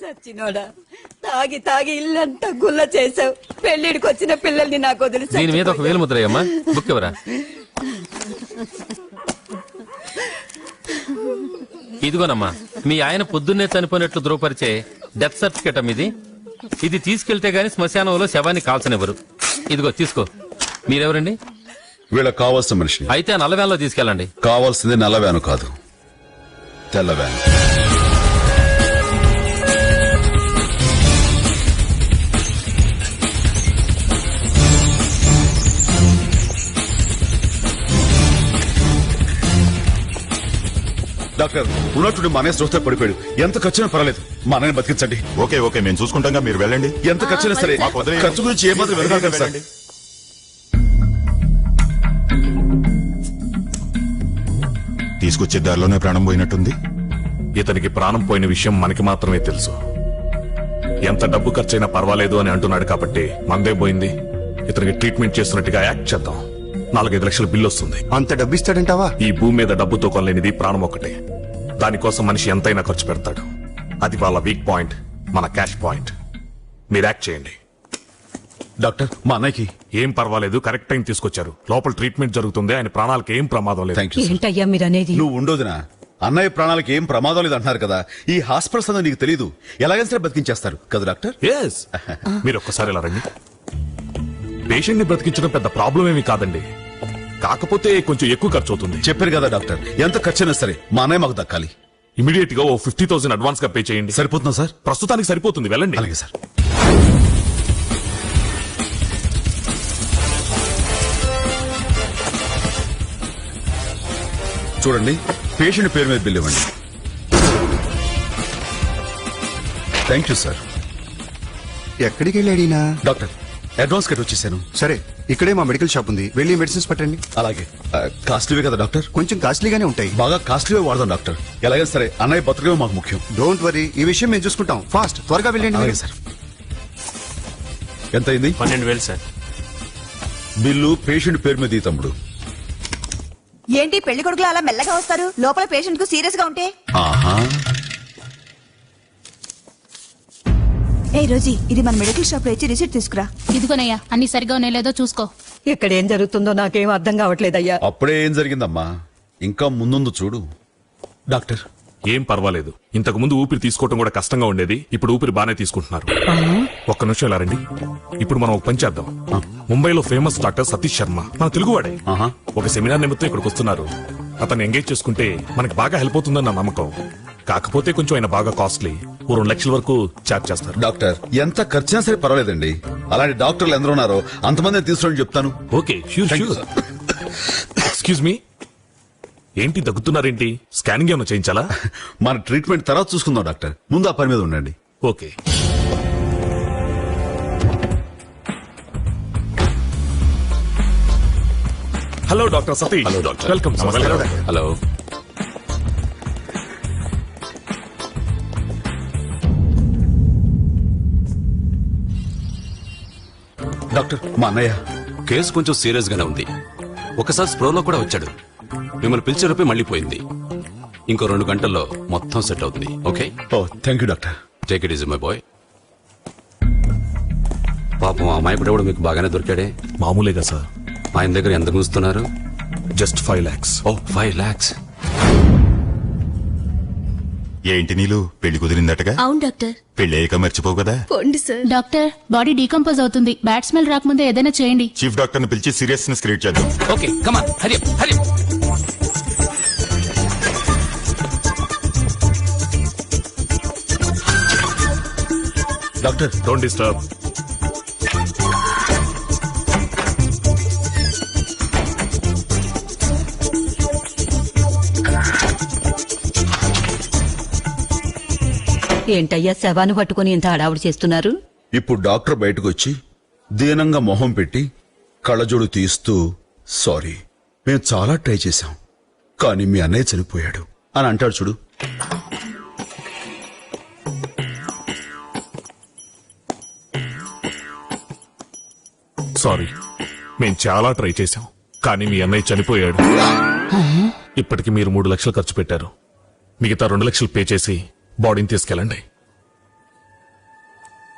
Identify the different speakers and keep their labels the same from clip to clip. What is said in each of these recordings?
Speaker 1: సచ్చినోడా తాగి తాగి ఇల్లంతా గుల్ల చేసావు పెళ్ళిడికి వచ్చిన పిల్లల్ని నాకు వదిలి
Speaker 2: దీని మీద ఒక వేలు ముద్రయ్యమ్మా బుక్ ఎవరా ఇదిగోనమ్మా మీ ఆయన పొద్దున్నే చనిపోయినట్లు ధృవపరిచే డెత్ సర్టిఫికేట్ అమ్మ ఇది. ఇది తీసుకెళ్తే గాని శ్మశానంలో శవాన్ని కాల్చనివ్వరు. ఇదిగో తీసుకో. మీరెవరండి?
Speaker 3: వీళ్ళకి కావాల్సిన మనిషిని.
Speaker 2: అయితే ఆ నల్ల వ్యాన్లో తీసుకెళ్ళండి.
Speaker 3: కావాల్సింది నల్ల వ్యాను కాదు. తెల్ల వ్యాను డాక్టర్ ఉన్నట్టుండి మా అన్నయ్య శ్రోత పడిపోయాడు. ఎంత ఖర్చునా పర్వాలేదు. మా అన్నయ్య బతికించండి.
Speaker 4: ఓకే ఓకే మేము చూసుకుంటాం మీరు వెళ్ళండి.
Speaker 3: ఎంత ఖర్చునా సరే. ఖర్చు గురించి ఏమాత్రం వెళ్ళగలరు సార్.
Speaker 4: వెళ్ళండి. తీసుకొచ్చే దారిలోనే ప్రాణం పోయినట్టుంది.
Speaker 5: ఇతనికి ప్రాణం పోయిన విషయం మనకి మాత్రమే తెలుసు. ఎంత డబ్బు ఖర్చైనా పర్వాలేదు అని అంటున్నాడు కాబట్టి మందే పోయింది. ఇతనికి ట్రీట్మెంట్ చేస్తున్నట్టుగా యాక్ట్ చేద్దాం. నాలుగైదు లక్షల బిల్లు వస్తుంది.
Speaker 6: అంత డబ్బిస్తాడంటావా
Speaker 5: ఈ భూమి మీద డబ్బుతో కొనలేనిది ప్రాణం ఒకటే దానికోసం మనిషి ఎంతైనా ఖర్చు పెడతాడు. అది వాళ్ళ వీక్ పాయింట్ మన క్యాష్ పాయింట్ మీరు యాక్ట్ చేయండి.
Speaker 3: డాక్టర్ మా అన్నయ్యకి.
Speaker 5: ఏం పర్వాలేదు కరెక్ట్ టైం తీసుకొచ్చారు. లోపల ట్రీట్మెంట్ జరుగుతుంది ఆయన ప్రాణాలకు ఏం ప్రమాదం లేదు.
Speaker 3: Thank you sir.
Speaker 1: ఏంటయ్యా మీరనేది
Speaker 3: నువ్వు ఉండోదినా అన్నయ్య ప్రాణాలకు ఏం ప్రమాదం లేదు అంటున్నారు కదా. ఈ హాస్పిటల్స్ అంతా నీకు తెలియదు ఎలాగైనా సరే బతికించేస్తారు కదా డాక్టర్?
Speaker 5: ఎస్ మీరు ఒక్కసారి ఇలా రండి. పేషెంట్ని బ్రతికించడం పెద్ద ప్రాబ్లం ఏమీ కాదండి. కాకపోతే కొంచెం ఎక్కువ ఖర్చు అవుతుంది
Speaker 3: చెప్పారు కదా డాక్టర్. ఎంత ఖర్చైనా సరే మా అన్నయ్య మాకు దక్కాలి.
Speaker 5: ఇమీడియట్గా ఓ ఫిఫ్టీ థౌసండ్ అడ్వాన్స్గా పే చేయండి.
Speaker 3: సరిపోతుందా సార్?
Speaker 5: ప్రస్తుతానికి సరిపోతుంది వెళ్ళండి.
Speaker 3: అలాగే సార్. చూడండి పేషెంట్ పేరు మీద బిల్ ఇవ్వండి. థ్యాంక్ యూ సార్
Speaker 6: ఎక్కడికి వెళ్ళాడినా
Speaker 3: డాక్టర్ అడ్వాన్స్ కట్ వచ్చేసాను
Speaker 6: సరే ఇక్కడే మా మెడికల్ షాప్ ఉంది. వెళ్ళి మెడిసిన్స్ పట్టండి.
Speaker 3: అలాగే. కాస్ట్లీవే కదా డాక్టర్?
Speaker 6: కొంచెం కాస్ట్లీగానే ఉంటాయి.
Speaker 3: బాగా కాస్ట్లీవే వాడదాం డాక్టర్. ఎలాగైనా సరే అన్నయ్య బతకమే మాకు ముఖ్యం.
Speaker 6: డోంట్ వరీ ఈ విషయం మేము చూసుకుంటాం. ఫాస్ట్ త్వరగా వెళ్ళండి.
Speaker 3: సార్. ఎంత అయింది
Speaker 7: పన్నెండు వేలు సార్.
Speaker 3: బిల్లు పేషెంట్ పేరు మీద తమ్ముడు.
Speaker 8: ఏంటి పెళ్ళి కొడుకులు అలా మెల్లగా వస్తారు? లోపల పేషెంట్కు సీరియస్గా ఉంటే?
Speaker 3: ఆహా.
Speaker 8: ఏ రోజీ ఇది మన మెడికల్ షాప్లో ఇచ్చి రిసిప్ట్ తీసుకురా.
Speaker 9: ఇదిగోనయ్యా అన్ని సరిగా ఉన్నాయో లేదో చూసుకో.
Speaker 1: ఇక్కడ ఏం జరుగుతుందో నాకేం అర్థం కావట్లేదయ్యా.
Speaker 3: అప్పుడే ఏం జరిగిందమ్మా? ఇంకా ముందుందు చూడు. డాక్టర్.
Speaker 5: ఏం పర్వాలేదు. ఇంతకు ముందు ఊపిరి తీసుకోవడం కూడా కష్టంగా ఉండేది. ఇప్పుడు ఊపిరి బానే తీసుకుంటున్నారు. ఒక్క నిమిషం ఇలా రండి. ఇప్పుడు మనం ఒక పని చేద్దాం. ముంబైలో ఫేమస్ డాక్టర్ సతీష్ శర్మ. మన తెలుగువాడే.
Speaker 3: ఆహా.
Speaker 5: ఒక సెమినార్ నిమిత్తం ఇక్కడికి వస్తున్నారు. అతను ఎంగేజ్ చేసుకుంటే మనకి బాగా హెల్ప్ అవుతుందని నా నమ్మకం. కాకపోతే కొంచెం ఆయన బాగా కాస్ట్లీ. ఓ రెండు లక్షల వరకు చార్జ్ చేస్తారు.
Speaker 3: డాక్టర్ ఎంత ఖర్చైనా సరే పర్వాలేదండి. అలాంటి డాక్టర్లు ఎందరో ఉన్నారో అంతమంది తీసుకుని చెప్తాను.
Speaker 5: Okay sure
Speaker 3: Thank you,
Speaker 5: excuse me ఏంటి దగ్గుతున్నారేంటి? స్కానింగ్ ఏమైనా చేయించాలా?
Speaker 3: మన ట్రీట్మెంట్ తర్వాత చూసుకుందాం డాక్టర్. ముందు ఆ పని మీద ఉండండి.
Speaker 5: Okay. Hello doctor Satish.
Speaker 2: Hello, doctor.
Speaker 5: Welcome
Speaker 2: hello
Speaker 3: doctor మా అన్నయ్య.
Speaker 10: కేసు కొంచెం సీరియస్ గానే ఉంది. ఒకసారి స్ప్రోలో కూడా వచ్చాడు. మిమ్మల్ని పిలిచేరపై మళ్ళీ పోయింది. ఇంకో రెండు గంటల్లో మొత్తం సెట్ అవుతుంది. Okay?
Speaker 3: Oh thank you doctor.
Speaker 10: Take it is my boy. పాపం ఆ అమాయకుడు కూడా మీకు బాగానే దొరికాడే.
Speaker 5: మామూలేగా సార్.
Speaker 10: ఆయన దగ్గర ఎంత గుంస్తున్నారు
Speaker 5: just five lakhs.
Speaker 10: Oh five lakhs.
Speaker 4: ఏంటి నీళ్ళు పెళ్ళి కుదిరిందటగా?
Speaker 9: అవును డాక్టర్.
Speaker 4: పెళ్ళి అయ్యాక మర్చిపోవు కదా?
Speaker 9: డాక్టర్ బాడీ డీకంపోజ్ అవుతుంది. బ్యాట్ స్మెల్ రాకముందే ఏదైనా చేయండి.
Speaker 4: చీఫ్ డాక్టర్ని పిలిచి సీరియస్నెస్ క్రియేట్ చేద్దాం.
Speaker 10: Okay come on Hari Hari
Speaker 3: doctor
Speaker 5: don't disturb
Speaker 1: ఏంటయ్యా శవాన్ని పట్టుకుని ఇంత హడావుడి చేస్తున్నారు?
Speaker 3: ఇప్పుడు డాక్టర్ బయటకు వచ్చి దీనంగా మొహం పెట్టి కళ్ళజోడు తీస్తూ సారీ మేము చాలా ట్రై చేశాం కానీ మీ అన్నయ్య చనిపోయాడు. అని అంటాడు చూడు.
Speaker 5: సారీ మేము చాలా ట్రై చేశాం కానీ మీ అన్నయ్య చనిపోయాడు. ఇప్పటికి మీరు మూడు లక్షలు ఖర్చు పెట్టారు. మిగతా రెండు లక్షలు పే చేసి బాడీని తీసుకెళ్ళండి.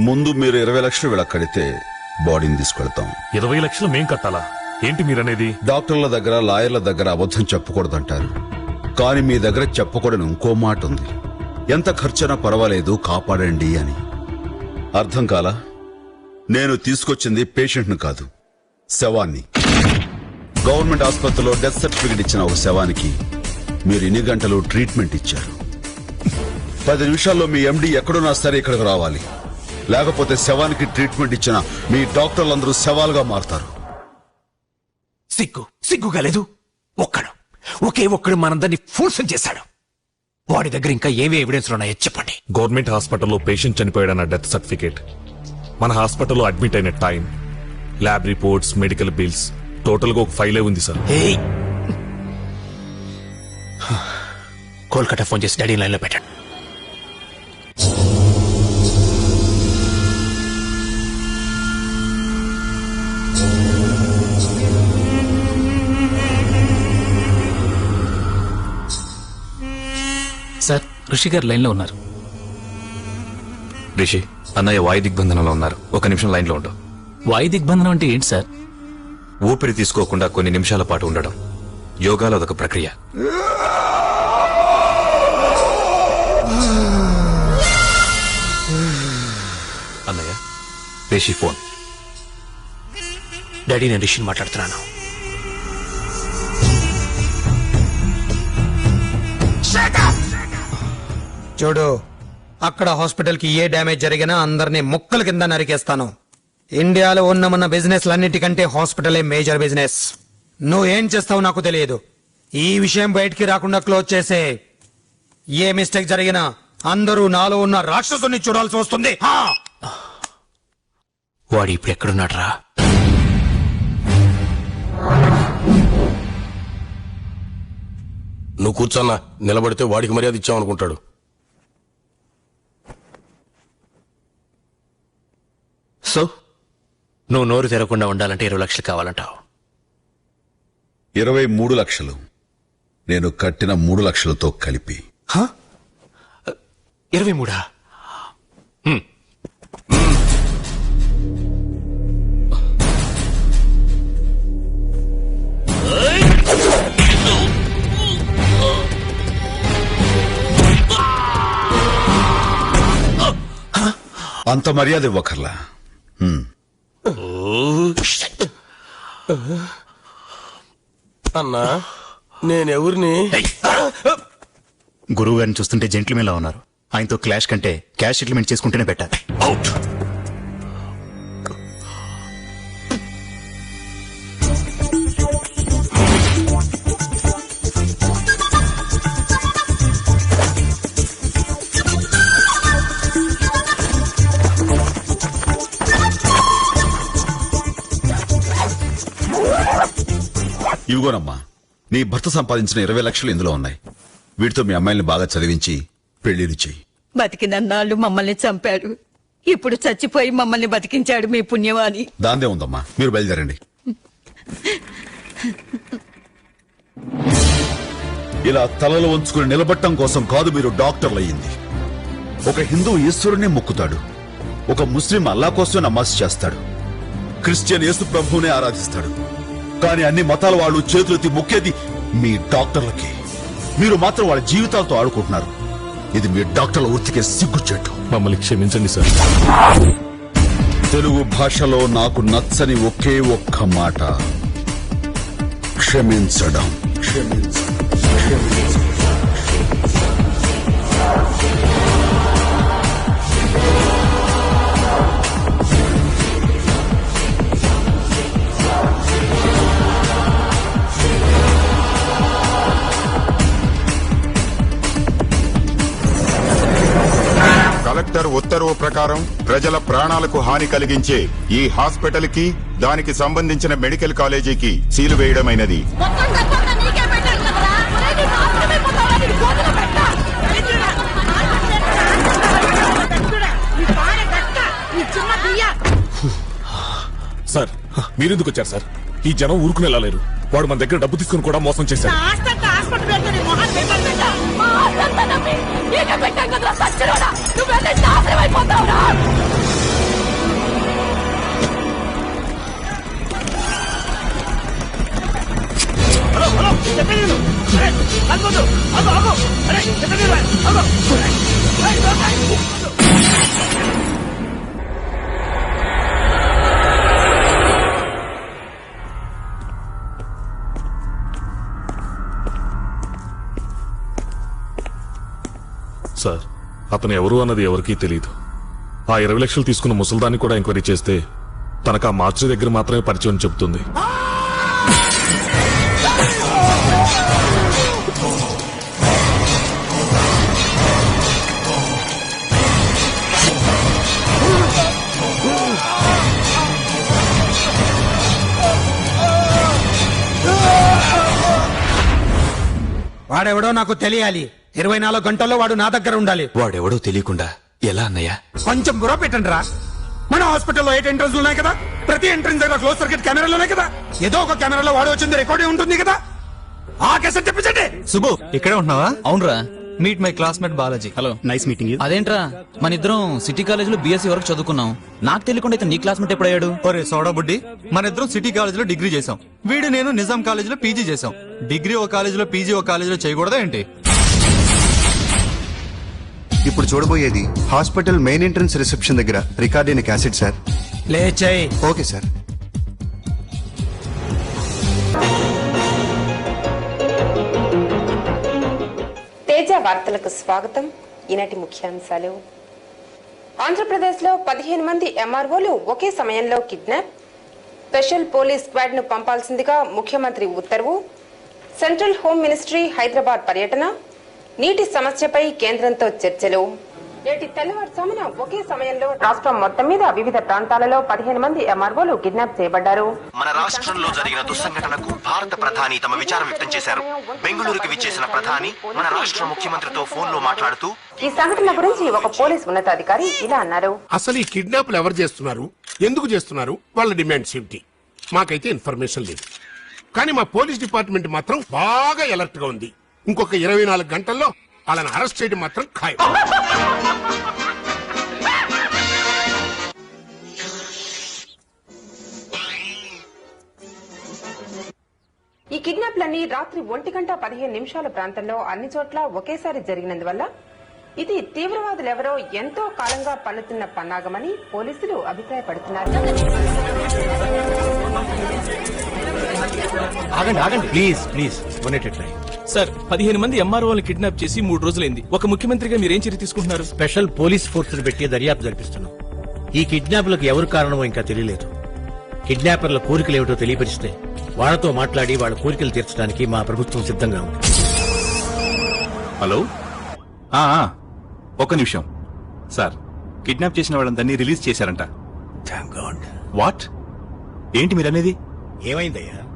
Speaker 3: ముందు మీరు ఇరవై లక్షలు వీళ్ళ కడితే బాడీని తీసుకెళ్తాం.
Speaker 5: ఇరవై లక్షలు మేం కట్టాలా? ఏంటి మీరనేది?
Speaker 3: డాక్టర్ల దగ్గర లాయర్ల దగ్గర అబద్ధం చెప్పకూడదంటారు. కానీ మీ దగ్గర చెప్పకూడని ఇంకో మాట ఉంది. ఎంత ఖర్చైనా పర్వాలేదు కాపాడండి అని. అర్థం కాలా? నేను తీసుకొచ్చింది పేషెంట్ను కాదు శవాన్ని. గవర్నమెంట్ ఆసుపత్రిలో డెత్ సర్టిఫికెట్ ఇచ్చిన ఒక శవానికి మీరు ఇన్ని గంటలు ట్రీట్మెంట్ ఇచ్చారు. పది నిమిషాల్లో మీ ఎండి ఎక్కడున్నా సరే ఇక్కడికి రావాలి. లేకపోతే శవానికి ట్రీట్మెంట్ ఇచ్చిన మీ డాక్టర్లందరూ శవాలుగా మారతారు.
Speaker 7: సిగ్గు సిగ్గుగా లేదు. ఒక్కడు ఒకే ఒక్కడు మనందరినీ ఫోర్సం చేశాడు. వాడి దగ్గర ఇంకా ఏమి ఎవిడెన్స్ ఉన్నాయో చెప్పండి.
Speaker 5: గవర్నమెంట్ హాస్పిటల్లో పేషెంట్ చనిపోయాడన్న డెత్ సర్టిఫికేట్. మన హాస్పిటల్లో అడ్మిట్ అయిన time lab reports medical bills టోటల్గా ఒక ఫైలే ఉంది సార్.
Speaker 7: ఏయ్! కోల్కతా ఫోన్ చేసి డాడీ లైన్లో పెట్టండి.
Speaker 11: ఋషి గారు లైన్లో ఉన్నారు.
Speaker 10: రిషి అన్నయ్య వాయు దిగ్బంధనంలో ఉన్నారు. ఒక నిమిషం లైన్లో ఉండు.
Speaker 11: వాయు దిగ్బంధనం అంటే ఏంటి సార్?
Speaker 10: ఊపిరి తీసుకోకుండా కొన్ని నిమిషాల పాటు ఉండడం యోగాలో అదొక ప్రక్రియ. అన్నయ్య రిషి ఫోన్.
Speaker 7: డాడీ నేను రిషిని మాట్లాడుతున్నాను.
Speaker 12: చూడు అక్కడ హాస్పిటల్కి ఏ డ్యామేజ్ జరిగినా అందరినీ ముక్కల కింద నరికేస్తాను. ఇండియాలో ఉన్న మన బిజినెస్ లన్నిటికంటే హాస్పిటలే మేజర్ బిజినెస్. నువ్వేం చేస్తావు నాకు తెలియదు. ఈ విషయం బయటికి రాకుండా క్లోజ్ చేసే ఏ మిస్టేక్ జరిగినా అందరూ నాలో ఉన్న రాక్షసుని చూడాల్సి వస్తుంది. హా!
Speaker 7: వాడు ఇప్పుడు ఎక్కడున్నాడు రా
Speaker 13: నువ్వు కూర్చోన్నా నిలబడితే వాడికి మర్యాద ఇచ్చామనుకుంటాడు
Speaker 7: సో నువ్వు నోరు తెరవకుండా ఉండాలంటే ఇరవై లక్షలు కావాలంటావు.
Speaker 3: ఇరవై మూడు లక్షలు. నేను కట్టిన మూడు లక్షలతో కలిపి.
Speaker 7: ఇరవై మూడా?
Speaker 3: అంత మర్యాద ఇవ్వకర్లా.
Speaker 13: అన్నా నేనెవరిని?
Speaker 14: గురువు గారిని చూస్తుంటే జెంట్లమేలా ఉన్నారు. ఆయనతో క్లాష్ కంటే క్యాష్ సెటిల్మెంట్ చేసుకుంటేనే బెటర్
Speaker 7: అవుట్
Speaker 3: ఇవిగోనమ్మా నీ భర్త సంపాదించిన ఇరవై లక్షలు ఇందులో ఉన్నాయి. వీటితో మీ అమ్మాయిల్ని బాగా చదివించి పెళ్ళిళ్ళు చెయ్యి.
Speaker 1: బతికినన్నాళ్ళు మమ్మల్ని చంపాడు ఇప్పుడు చచ్చిపోయి మమ్మల్ని బతికించాడు మీ పుణ్యవాణి.
Speaker 3: దాందే ఉందమ్మా మీరు బయలుదేరండి. ఇలా తలలు వంచుకుని నిలబట్టం కోసం కాదు మీరు డాక్టర్లు అయ్యింది ఒక హిందూ ఈశ్వరుని మొక్కుతాడు. ఒక ముస్లిం అల్లా కోసం నమాజ్ చేస్తాడు. క్రిస్టియన్ యేసు ప్రభువునే ఆరాధిస్తాడు. కానీ అన్ని మతాల వాళ్ళు చేతులెత్తి మొక్కేది మీ డాక్టర్లకి. మీరు మాత్రం వాళ్ళ జీవితాలతో ఆడుకుంటున్నారు. ఇది మీ డాక్టర్ల వృత్తికే సిగ్గుచేటు.
Speaker 5: మమ్మల్ని క్షమించండి సార్.
Speaker 3: తెలుగు భాషలో నాకు నచ్చని ఒకే ఒక్క మాట. క్షమించడం క్షమించడం క్షమించడం.
Speaker 4: కలెక్టర్ ఉత్తర్వు ప్రకారం ప్రజల ప్రాణాలకు హాని కలిగించే ఈ హాస్పిటల్కి దానికి సంబంధించిన మెడికల్ కాలేజీకి సీలు వేయడమైనది.
Speaker 5: సార్ మీరెందుకు వచ్చారు సార్? ఈ జనం ఊరుకునేలా లేరు. వాడు మన దగ్గర డబ్బు తీసుకుని కూడా మోసం చేశాడు
Speaker 1: నువ్వు
Speaker 5: అతను ఎవరు అన్నది ఎవరికీ తెలియదు ఆ ఇరవై లక్షలు తీసుకున్న ముసల్దాన్ని కూడా ఎంక్వైరీ చేస్తే తనకు ఆ మార్చి దగ్గర మాత్రమే పరిచయం అని చెబుతుంది.
Speaker 12: వాడెవడో నాకు తెలియాలి. ఇరవై నాలుగు గంటల్లో వాడు నా దగ్గర ఉండాలి.
Speaker 7: వాడెవడో తెలియకుండా ఎలా అన్నయ్య?
Speaker 12: కొంచెం బుర్ర పెట్టండి రా మన హాస్పిటల్లో ఎయిట్ ఎంట్రన్స్ ఉన్నాయి కదా? ప్రతి ఎంట్రన్స్ దగ్గర క్లోజ్ సర్కిట్ కెమెరాలు ఉన్నాయి కదా? ఏదో ఒక కెమెరాలో వాడు వచ్చింది రికార్డింగ్ ఉంటుంది కదా? ఆ కేసెట్ తెప్పించండి.
Speaker 15: సుబ్బు ఇక్కడే ఉంటున్నావా? అవునరా. Meet my classmate Balaji. Hello
Speaker 14: nice meeting
Speaker 15: అదేంట్రా? మన ఇద్దరం సిటీ కాలేజ్లో బీఎస్సీ వరకు చదువుకున్నాం. నాకు తెలియకుండా అయితే నీ క్లాస్మేట్ ఎప్పుడయ్యాడు?
Speaker 16: ఒరే సోడా బుడ్డి మన ఇద్దరం సిటీ కాలేజ్లో డిగ్రీ చేసాం వీడు నేను నిజాం కాలేజ్లో పీజీ చేసాం డిగ్రీ ఒక కాలేజ్లో పీజీ ఒక కాలేజ్లో చేయకూడదా ఏంటి?
Speaker 6: ఇప్పుడు చూడబోయేది హాస్పిటల్ మెయిన్ ఎంట్రన్స్ రిసెప్షన్ దగ్గర రికార్డ్ అయిన క్యాసెట్ సార్.
Speaker 12: లేచాయి
Speaker 6: ఓకే సార్.
Speaker 17: తేజ వార్తలకు స్వాగతం. ఈనాటి ముఖ్యాంశాలు. ఆంధ్రప్రదేశ్లో పదిహేను మంది ఎంఆర్ఓలు ఒకే సమయంలో కిడ్నాప్. స్పెషల్ పోలీస్ స్క్వాడ్ను పంపాల్సిందిగా ముఖ్యమంత్రి ఉత్తర్వు. సెంట్రల్ హోం మినిస్ట్రీ హైదరాబాద్ పర్యటన. నీటి సమస్యపై కేంద్రంతో చర్చలు. నేటి తెల్లవారుజామున ఒకే సమయంలో రాష్ట్రం మొత్తం మీద వివిధ ప్రాంతాలలో పదిహేను మంది ఎంఆర్ఓలు కిడ్నాప్ చేయబడ్డారు.
Speaker 18: మన రాష్ట్రంలో జరిగిన దుస్సంఘటనకు భారత ప్రధాని తమ విచారం వ్యక్తం చేశారు. బెంగళూరుకు విచ్చేసిన ప్రధాని మన రాష్ట్ర ముఖ్యమంత్రితో ఫోన్లో మాట్లాడుతూ
Speaker 17: ఈ సంఘటన గురించి ఒక పోలీస్ ఉన్నతాధికారి ఇలా అన్నారు.
Speaker 19: అసలు ఈ కిడ్నాప్లు ఎవరు చేస్తున్నారు? ఎందుకు చేస్తున్నారు? వాళ్ళ డిమాండ్స్ ఏమిటి? మాకైతే ఇన్ఫర్మేషన్ లేదు. కానీ మా పోలీస్ డిపార్ట్మెంట్ మాత్రం బాగా అలర్ట్గా ఉంది. ఇంకొక ఇరవై నాలుగు గంటల్లో వాళ్ళని అరెస్ట్ చేయడం మాత్రం ఖాయం.
Speaker 17: ఈ కిడ్నాప్లన్నీ రాత్రి ఒంటి గంట పదిహేను నిమిషాల ప్రాంతంలో అన్ని చోట్ల ఒకేసారి జరిగినందువల్ల ఇది తీవ్రవాదులెవరో ఎంతో కాలంగా పన్నుతున్న పన్నాగమని పోలీసులు అభిప్రాయపడుతున్నారు.
Speaker 7: ఆగండి ఆగండి. Please please one at
Speaker 20: sir పదిహేను మంది ఎంఆర్ఓలను కిడ్నాప్ చేసి మూడు రోజులైంది. ఒక ముఖ్యమంత్రిగా మీరేం చర్య తీసుకుంటున్నారు?
Speaker 7: స్పెషల్ పోలీస్ ఫోర్స్ పెట్టి దర్యాప్తు జరిపిస్తున్నాం. ఈ కిడ్నాప్లకు ఎవరు కారణమో ఇంకా తెలియలేదు. కిడ్నాపర్ల కోరికలు ఏమిటో తెలియపరిస్తే వాళ్ళతో మాట్లాడి వాళ్ళ కోరికలు తీర్చడానికి మా ప్రభుత్వం సిద్ధంగా ఉంది.
Speaker 14: హలో? ఆ, ఆ, ఒక్క నిమిషం. సార్ కిడ్నాప్ చేసిన వాళ్ళందరినీ రిలీజ్ చేశారంట. వాట్? ఏంటి మీరనేది?
Speaker 7: ఏమైందయ్యా?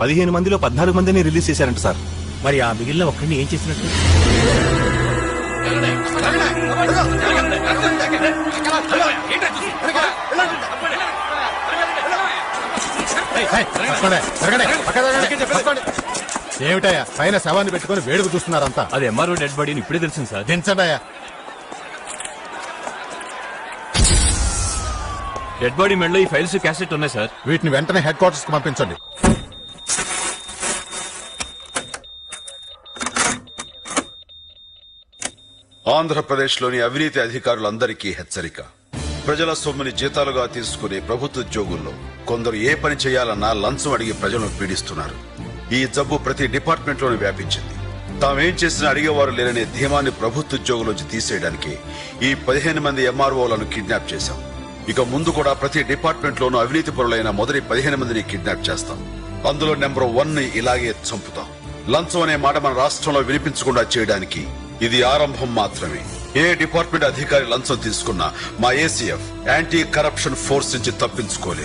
Speaker 14: పదిహేను మందిలో పద్నాలుగు మందిని రిలీజ్ చేశారంట సార్.
Speaker 7: మరి ఆ మిగిలిన ఒక్కడిని ఏం చేసినట్టు?
Speaker 14: ఏమిటయ్యా పైన శవాన్ని పెట్టుకుని వేడుకు చూస్తున్నారంతా?
Speaker 11: అది ఎంఆర్ఓ డెడ్ బాడీని ఇప్పుడే తెలిసింది సార్.
Speaker 14: దించండి
Speaker 11: డెడ్ బాడీ మెడలో ఈ ఫైల్స్ క్యాసెట్ ఉన్నాయి సార్.
Speaker 14: వీటిని వెంటనే హెడ్ క్వార్టర్స్కి పంపించండి.
Speaker 3: ఆంధ్రప్రదేశ్లోని అవినీతి అధికారులందరికీ హెచ్చరిక. ప్రజల సొమ్ముని జీతాలుగా తీసుకునే ప్రభుత్వ ఉద్యోగుల్లో కొందరు ఏ పని చేయాలన్నా లంచం అడిగి ప్రజలను పీడిస్తున్నారు. ఈ జబ్బు ప్రతి డిపార్ట్మెంట్లోనూ వ్యాపించింది. తామేం చేసినా అడిగేవారు లేరనే ధీమాన్ని ప్రభుత్వ ఉద్యోగులోంచి తీసేయడానికి ఈ పదిహేను మంది ఎంఆర్ఓలను కిడ్నాప్ చేశాం. ఇక ముందు కూడా ప్రతి డిపార్ట్మెంట్లోనూ అవినీతి పరులైన మొదటి పదిహేను మందిని కిడ్నాప్ చేస్తాం. అందులో నెంబర్ వన్ని ఇలాగే చంపుతాం. లంచం అనే మాట మన రాష్ట్రంలో వినిపించకుండా చేయడానికి ఇది ఆరంభం మాత్రమే. ఏ డిపార్ట్మెంట్ అధికారి లంచం తీసుకున్నా మా ఏసీఎఫ్ యాంటీ కరప్షన్ ఫోర్స్ నుంచి తప్పించుకోలేదు.